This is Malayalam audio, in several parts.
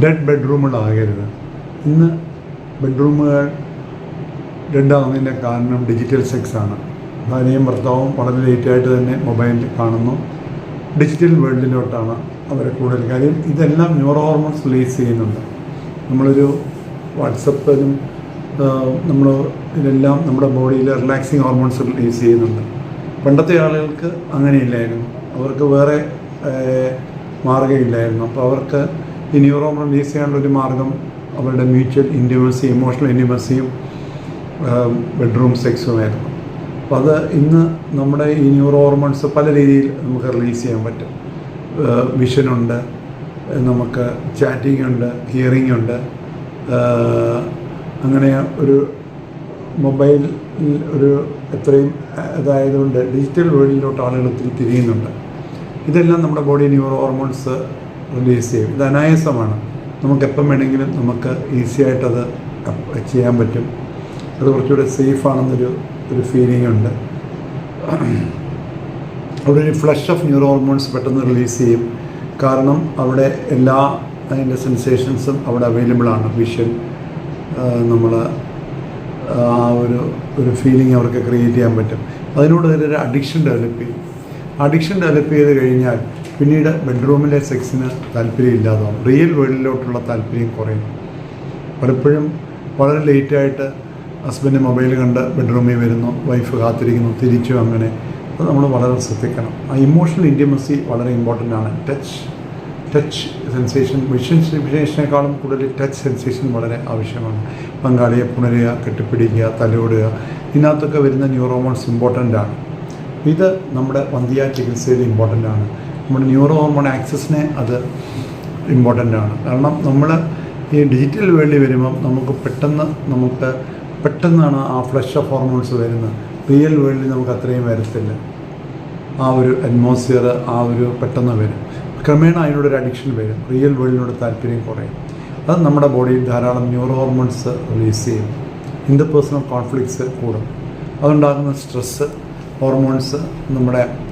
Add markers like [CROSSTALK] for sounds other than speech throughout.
ഡെഡ് ബെഡ്റൂമുകളാകരുത് ഇന്ന് ബെഡ്റൂമുകൾ ഡെഡാകുന്നതിന്റെ കാരണം ഡിജിറ്റൽ സെക്സ് ആണ്. ഭാര്യയും ഭർത്താവും വളരെ ലേറ്റായിട്ട് തന്നെ മൊബൈലിൽ കാണുന്നു. ഡിജിറ്റൽ വേൾഡിലോട്ടാണ് അവരെ കൂടുതൽ കാര്യം. ഇതെല്ലാം ന്യൂറോ ഹോർമോൺസ് റിലീസ് ചെയ്യുന്നുണ്ട്. നമ്മളൊരു വാട്സപ്പിലും നമ്മൾ ഇതെല്ലാം നമ്മുടെ ബോഡിയിൽ റിലാക്സിങ് ഹോർമോൺസ് റിലീസ് ചെയ്യുന്നുണ്ട്. പണ്ടത്തെ ആളുകൾക്ക് അങ്ങനെയില്ലായിരുന്നു. അവർക്ക് വേറെ മാർഗമില്ലായിരുന്നു അപ്പോൾ അവർക്ക് ഈ ന്യൂറോ ഹോർമോൺ റിലീസ് ചെയ്യാനുള്ള ഒരു മാർഗം. അവരുടെ മ്യൂച്വൽ ഇന്റിമസി ഇമോഷണൽ ഇന്റിമസിയും ബെഡ്റൂം സെക്സുമായിരുന്നു. അപ്പോൾ അത് ഇന്ന് നമ്മുടെ ഈ ന്യൂറോ ഹോർമോൺസ് പല രീതിയിൽ നമുക്ക് റിലീസ് ചെയ്യാൻ പറ്റും. വിഷനുണ്ട് നമുക്ക് ചാറ്റിംഗ് ഉണ്ട് ഹിയറിംഗ് ഉണ്ട് അങ്ങനെ ഒരു മൊബൈൽ ഒരു എത്രയും ഇതായതുകൊണ്ട് ഡിജിറ്റൽ വേൾഡിലോട്ട് ആളുകൾ ഒത്തിരി തിരിയുന്നുണ്ട്. ഇതെല്ലാം നമ്മുടെ ബോഡി ന്യൂറോ ഹോർമോൺസ് റിലീസ് ചെയ്യും. ഇത് അനായാസമാണ്. നമുക്ക് എപ്പം വേണമെങ്കിലും നമുക്ക് ഈസി ആയിട്ടത് ചെയ്യാൻ പറ്റും. അത് കുറച്ചുകൂടെ സേഫാണെന്നൊരു ഒരു ഫീലിംഗ് ഉണ്ട്. [CLEARS THROAT] അവിടെ ഒരു ഫ്ലഷ് ഓഫ് ന്യൂറോ ഹോർമോൺസ് പെട്ടെന്ന് റിലീസ് ചെയ്യും. കാരണം അവിടെ എല്ലാ അതിന്റെ സെൻസേഷൻസും അവിടെ അവൈലബിൾ ആണ്. വിഷൻ നമ്മൾ ആ ഒരു ഒരു ഫീലിംഗ് അവർക്ക് ക്രിയേറ്റ് ചെയ്യാൻ പറ്റും. അതിനോട് തന്നെ ഒരു അഡിക്ഷൻ ഡെവലപ്പ് ചെയ്യും. അഡിക്ഷൻ ഡെവലപ്പ് ചെയ്ത് കഴിഞ്ഞാൽ പിന്നീട് ബെഡ്റൂമിലെ സെക്സിന് താല്പര്യം ഇല്ലാതാവും റിയൽ വേൾഡിലോട്ടുള്ള താല്പര്യം കുറയും. പലപ്പോഴും വളരെ ലേറ്റായിട്ട് ഹസ്ബൻഡ് മൊബൈൽ കണ്ട് ബെഡ്റൂമിൽ വരുന്നു വൈഫ് കാത്തിരിക്കുന്നു തിരിച്ചു അങ്ങനെ. അത് നമ്മൾ വളരെ ശ്രദ്ധിക്കണം. ആ ഇമോഷണൽ ഇന്റിമസി വളരെ ഇമ്പോർട്ടന്റ് ആണ്. ടച്ച് ടച്ച് സെൻസേഷൻ വിഷൻ വിഷേഷനേക്കാളും കൂടുതൽ ടച്ച് സെൻസേഷൻ വളരെ ആവശ്യമാണ്. പങ്കാളിയെ പുണരുക കെട്ടിപ്പിടിക്കുക തലോടുക ഇതിനകത്തൊക്കെ വരുന്ന ന്യൂറോമോൺസ് ഇമ്പോർട്ടന്റ് ആണ്. ഇത് നമ്മുടെ വന്ധ്യ ചികിത്സയിൽ ഇമ്പോർട്ടന്റ് ആണ്. നമ്മുടെ ന്യൂറോ ഹോർമോൺ ആക്സസിനെ അത് ഇമ്പോർട്ടന്റ് ആണ്. കാരണം നമ്മൾ ഈ ഡിജിറ്റൽ വേൾഡിൽ വരുമ്പം നമുക്ക് പെട്ടെന്ന് നമുക്ക് പെട്ടെന്നാണ് ആ ഫ്ലഷ് ഓഫ് ഹോർമോൺസ് വരുന്നത്. റിയൽ വേൾഡിൽ നമുക്ക് അത്രയും വരത്തില്ല. ആ ഒരു അറ്റ്മോസ്ഫിയർ ആ ഒരു പെട്ടെന്ന് വരും. ക്രമേണ അതിനോടൊരു അഡിക്ഷൻ വരും. റിയൽ വേൾഡിനോട് താല്പര്യം കുറയും. അത് നമ്മുടെ ബോഡിയിൽ ധാരാളം ന്യൂറോ ഹോർമോൺസ് റിലീസ് ചെയ്യും. ഇന്റർപേഴ്സണൽ കോൺഫ്ലിക്ട്സ് കൂടും. അതുണ്ടാകുന്ന സ്ട്രെസ്സ് ഹോർമോൺസ് നമ്മുടെ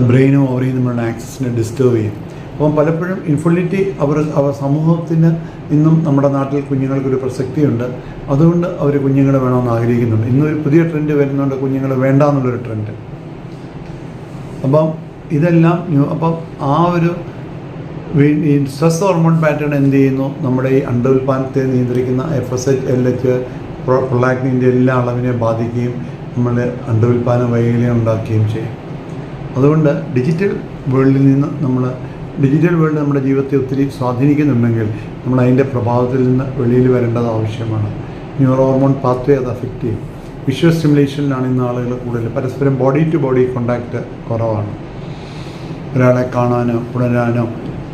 ബ്രെയിനും അവരെയും നമ്മളുടെ ആക്സസിനെ ഡിസ്റ്റർബ് ചെയ്യും അപ്പം പലപ്പോഴും ഇൻഫെർട്ടിലിറ്റി അവർ അവർ സമൂഹത്തിന് ഇന്നും നമ്മുടെ നാട്ടിൽ കുഞ്ഞുങ്ങൾക്കൊരു പ്രസക്തിയുണ്ട് അതുകൊണ്ട് അവർ കുഞ്ഞുങ്ങളെ വേണമെന്ന് ആഗ്രഹിക്കുന്നുണ്ട് ഇന്നൊരു പുതിയ ട്രെൻഡ് വരുന്നുണ്ട് കുഞ്ഞുങ്ങൾ വേണ്ട എന്നുള്ളൊരു ട്രെൻഡ് അപ്പം ഇതെല്ലാം അപ്പം ആ ഒരു ഈ സ്ട്രെസ് ഹോർമോൺ പാറ്റേൺ എന്ത് ചെയ്യുന്നു നമ്മുടെ ഈ അണ്ടോൽപാനത്തെ നിയന്ത്രിക്കുന്ന F S H L H പ്രൊലാക്ടിന്റെ എല്ലാ അളവിനെ ബാധിക്കുകയും നമ്മൾ അണ്ടോൽപാദന വൈകല്യം ഉണ്ടാക്കുകയും ചെയ്യും അതുകൊണ്ട് ഡിജിറ്റൽ വേൾഡിൽ നിന്ന് നമ്മൾ ഡിജിറ്റൽ വേൾഡ് നമ്മുടെ ജീവിതത്തെ ഒത്തിരി സ്വാധീനിക്കുന്നുണ്ടെങ്കിൽ നമ്മൾ അതിന്റെ പ്രഭാവത്തിൽ നിന്ന് വെളിയിൽ വരേണ്ടത് ആവശ്യമാണ്. ന്യൂറോ ഹോർമോൺ പാത്വേ അത് അഫക്റ്റ് ചെയ്യും. വിഷ്വൽ സ്റ്റിമുലേഷനിലാണ് ഇന്ന് ആളുകൾ കൂടുതൽ പരസ്പരം ബോഡി ടു ബോഡി കോണ്ടാക്റ്റ് കുറവാണ്. ഒരാളെ കാണാനോ ഉണരാനോ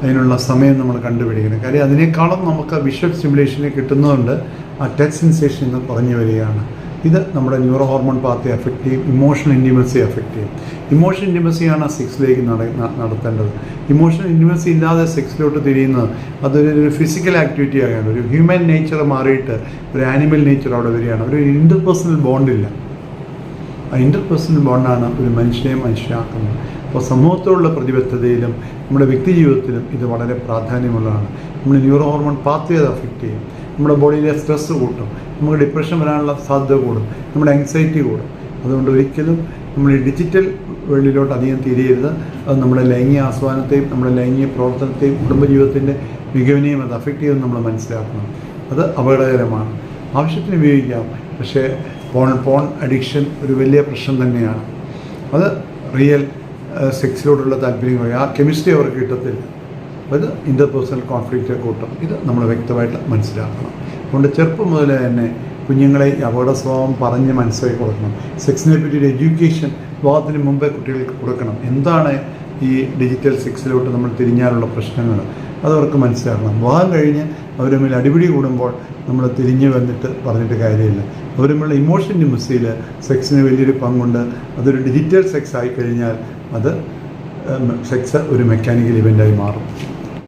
അതിനുള്ള സമയം നമ്മൾ കണ്ടുപിടിക്കണം കാര്യം അതിനേക്കാളും നമുക്ക് വിഷ്വൽ സ്റ്റിമുലേഷന് കിട്ടുന്നതുകൊണ്ട് ആ ടച്ച് സെൻസേഷൻ ഇന്ന് കുറഞ്ഞു വരികയാണ്. ഇത് നമ്മുടെ ന്യൂറോ ഹോർമോൺ പാർട്ടി എഫക്റ്റ് ചെയ്യും ഇമോഷണൽ ഇന്റിമസി എഫക്റ്റ് ചെയ്യും. ഇമോഷണൽ ഇന്റിമസിയാണ് സെക്സിലേക്ക് നട നടത്തേണ്ടത്. ഇമോഷണൽ ഇന്റിമസി ഇല്ലാതെ സെക്സിലോട്ട് തിരിയുന്നത് അതൊരു ഫിസിക്കൽ ആക്ടിവിറ്റി ആകാണ് ഒരു ഹ്യൂമൻ നേച്ചർ മാറിയിട്ട് ഒരു ആനിമൽ നേച്ചർ അവിടെ വരികയാണ്. ഒരു ഇന്റർപേഴ്സണൽ ബോണ്ടില്ല ആ ഇന്റർപേഴ്സണൽ ബോണ്ടാണ് ഒരു മനുഷ്യനെ മനുഷ്യനാക്കുന്നത്. അപ്പോൾ സമൂഹത്തോടുള്ള പ്രതിബദ്ധതയിലും നമ്മുടെ വ്യക്തി ജീവിതത്തിലും ഇത് വളരെ പ്രാധാന്യമുള്ളതാണ്. നമ്മുടെ ന്യൂറോ ഹോർമോൺ പാത്വേ അത് അഫക്റ്റ് ചെയ്യും. നമ്മുടെ ബോഡിയിലെ സ്ട്രെസ് കൂട്ടും. നമുക്ക് ഡിപ്രഷൻ വരാനുള്ള സാധ്യത കൂടും. നമ്മുടെ ആങ്സൈറ്റി കൂടും. അതുകൊണ്ട് ഒരിക്കലും നമ്മൾ ഈ ഡിജിറ്റൽ വേൾഡിലോട്ട് അധികം തിരിയരുത്. അത് നമ്മുടെ ലൈംഗിക ആസ്വാദനത്തെയും നമ്മുടെ ലൈംഗിക പ്രവർത്തനത്തെയും കുടുംബജീവിതത്തിന്റെ മികവിനെയും അത് അഫക്റ്റ് ചെയ്യുമെന്ന് നമ്മൾ മനസ്സിലാക്കണം. അത് അപകടകരമാണ്. ആവശ്യത്തിന് ഉപയോഗിക്കാം. പക്ഷേ പോൺ പോൺ അഡിക്ഷൻ ഒരു വലിയ പ്രശ്നം തന്നെയാണ്. അത് റിയൽ സെക്സിലോട്ടുള്ള താല്പര്യം ആ കെമിസ്ട്രി അവർക്ക് കിട്ടത്തില്ല. അത് ഇന്റർപേഴ്സണൽ കോൺഫ്ലിക്റ്റ് കൂട്ടം. ഇത് നമ്മൾ വ്യക്തമായിട്ട് മനസ്സിലാക്കണം. അതുകൊണ്ട് ചെറുപ്പം മുതലേ തന്നെ കുഞ്ഞുങ്ങളെ അപകട സ്വഭാവം പറഞ്ഞ് മനസ്സിലാക്കി കൊടുക്കണം. സെക്സിനെ പറ്റി ഒരു എഡ്യൂക്കേഷൻ വിവാഹത്തിന് മുമ്പേ കുട്ടികൾക്ക് കൊടുക്കണം. എന്താണ് ഈ ഡിജിറ്റൽ സെക്സിലോട്ട് നമ്മൾ തിരിഞ്ഞാലുള്ള പ്രശ്നങ്ങൾ? അതവർക്ക് മനസ്സിലാക്കണം. വിവാഹം കഴിഞ്ഞ് അവർ തമ്മിൽ അടിപിടി കൂടുമ്പോൾ നമ്മൾ തിരിഞ്ഞു വന്നിട്ട് പറഞ്ഞിട്ട് കാര്യമില്ല. അവർ തമ്മിലുള്ള ഇമോഷന്റെ മിസ്സിയിൽ സെക്സിന് വലിയൊരു പങ്കുണ്ട്. അതൊരു ഡിജിറ്റൽ സെക്സ് ആയി കഴിഞ്ഞാൽ അത് സെക്സ് ഒരു മെക്കാനിക്കൽ ഇവന്റായി മാറും.